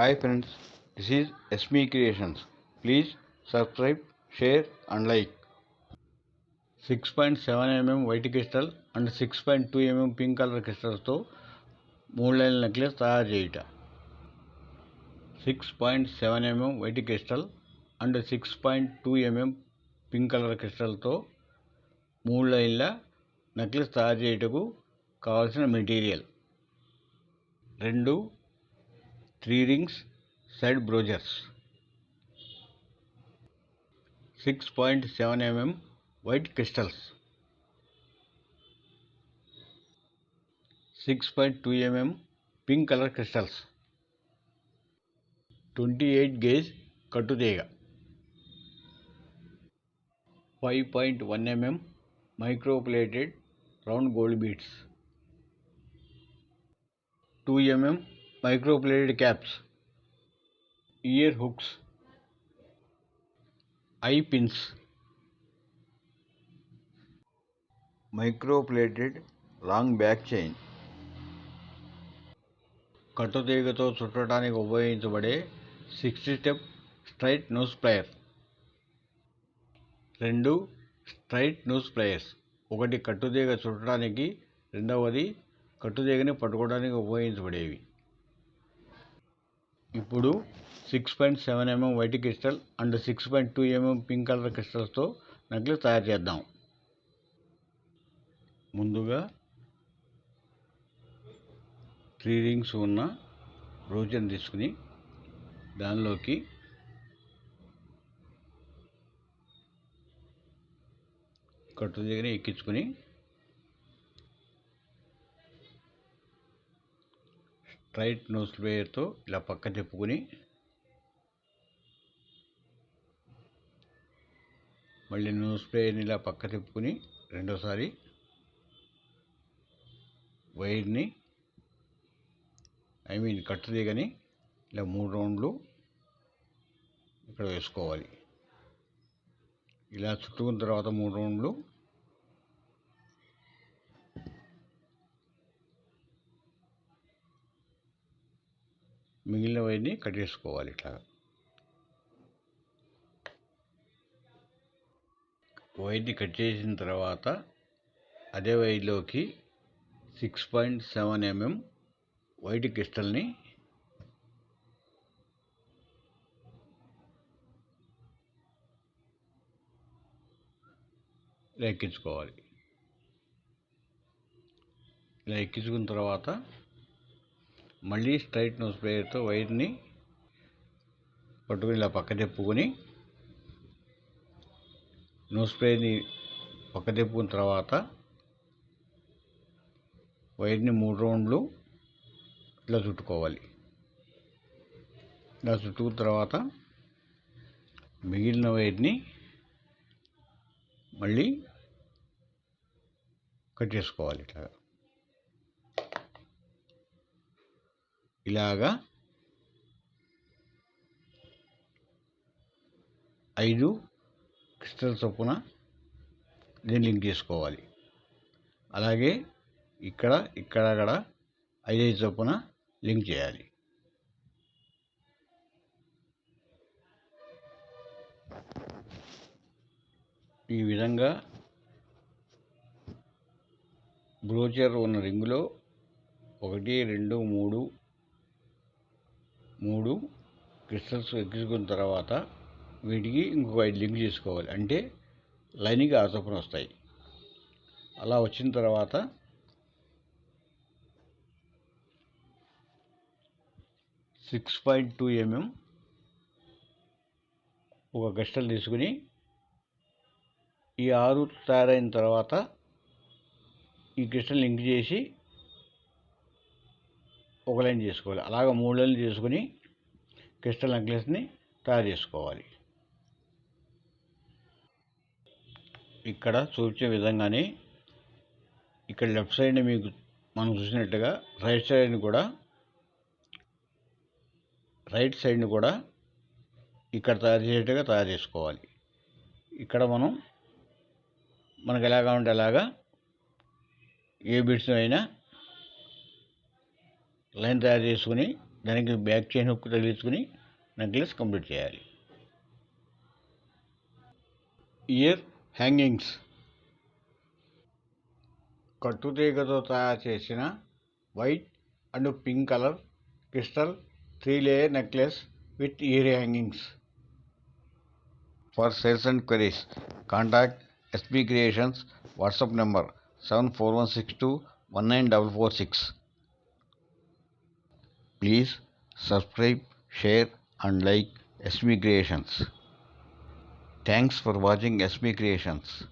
Hi friends this is SB creations please subscribe share and like six point seven mm white crystal and six point two mm pink colour క్రిస్టల్స్తో మూడు లైన్ల necklace తయారు చేయుట. Six point seven MM white crystal and six point two MM pink colour క్రిస్టల్తో మూడు లైన్ల necklace తయారు చేయుటకు కావాల్సిన మెటీరియల్ రెండు three rings side brooches six point seven mm white crystals six point two mm pink colour crystals twenty eight gauge కట్టుతీగ five point one mm microplated round gold beads two mm microplated caps ear hooks eye pins. Microplated long back chain. కట్టుతీగతో చుట్టడానికి ఉపయోగించబడే sixty step straight nose plier. రెండు straight nose pliers. ఒకటి కట్టుతీగ చుట్టడానికి రెండవది కట్టుతీగని పట్టుకోవడానికి ఉపయోగించబడేవి. ఇప్పుడు six point seven mm white crystal and six point two mm pink colour క్రిస్టల్స్తో necklace తయారు చేద్దాం. ముందుగా త్రీ రింగ్స్ ఉన్న రోజన్ తీసుకుని దానిలోకి కట్టు దగ్గర ఎక్కించుకొని రైట్ నోస్ ప్లేయర్తో ఇలా పక్క తిప్పుకొని మళ్ళీ నోస్ ప్లేయర్ని ఇలా పక్క తిప్పుకొని రెండోసారి వైర్ని ఐ మీన్ కట్టు దిగని ఇలా మూడు రౌండ్లు ఇక్కడ వేసుకోవాలి. ఇలా చుట్టుకున్న తర్వాత మూడు రౌండ్లు మిగిలిన వైర్ని కట్టేసుకోవాలి ఇట్లా. వైర్ని కట్ చేసిన తర్వాత అదే వైర్లోకి six point seven MM white క్రిస్టల్ని ఇలా ఎక్కించుకోవాలి ఇలా ఎక్కించుకున్న తర్వాత మళ్ళీ స్ట్రైట్ నోస్ ప్లేయర్తో వైర్ని పట్టుకుని ఇలా పక్క తిప్పుకొని నోస్ ప్లేయర్ని పక్క తిప్పుకున్న తర్వాత వైర్ని మూడు రౌండ్లు ఇట్లా చుట్టుకోవాలి. ఇలా చుట్టుకున్న తర్వాత మిగిలిన వైర్ని మళ్ళీ కట్ చేసుకోవాలి ఇట్లాగా. ఇలాగా ఐదు క్రిస్టల్ చొప్పున దీన్ని లింక్ చేసుకోవాలి. అలాగే ఇక్కడ ఇక్కడ అక్కడ ఐదైదు చొప్పున లింక్ చేయాలి. ఈ విధంగా బ్రోచర్ ఉన్న రింగులో ఒకటి రెండు మూడు మూడు క్రిస్టల్స్ ఎక్కించుకున్న తర్వాత వీటికి ఇంకొక ఐదు లింక్ చేసుకోవాలి. అంటే లైన్గా ఆ చొప్పున వస్తాయి. అలా వచ్చిన తర్వాత సిక్స్ పాయింట్ టూ ఎంఎం ఒక గస్టల్ తీసుకుని ఈ ఆరు తయారైన తర్వాత ఈ క్రిస్టల్ లింక్ చేసి ఒక లైన్ చేసుకోవాలి. అలాగ మూడు లైన్లు చేసుకుని క్రిస్టల్ నెక్లెస్ని తయారు చేసుకోవాలి. ఇక్కడ చూపించే విధంగానే ఇక్కడ లెఫ్ట్ సైడ్ని మీకు మనం చూసినట్టుగా రైట్ సైడ్ని కూడా రైట్ సైడ్ని కూడా ఇక్కడ తయారు చేసేట్టుగా తయారు చేసుకోవాలి. ఇక్కడ మనం మనకు ఎలాగా ఉంటే అలాగా ఏ బిట్స్ అయినా లైన్ తయారు చేసుకుని దానికి బ్యాక్ చైన్ హుక్ తగిలించుకుని నెక్లెస్ కంప్లీట్ చేయాలి. ఇయర్ హ్యాంగింగ్స్ కట్టుతీగతో తయారు చేసిన white and pink colour crystal three layer necklace with ear hangings for sales and queries contact SB creations WhatsApp number seven four one six two one nine double four six Please subscribe, share and like SB Creations. Thanks for watching SB Creations.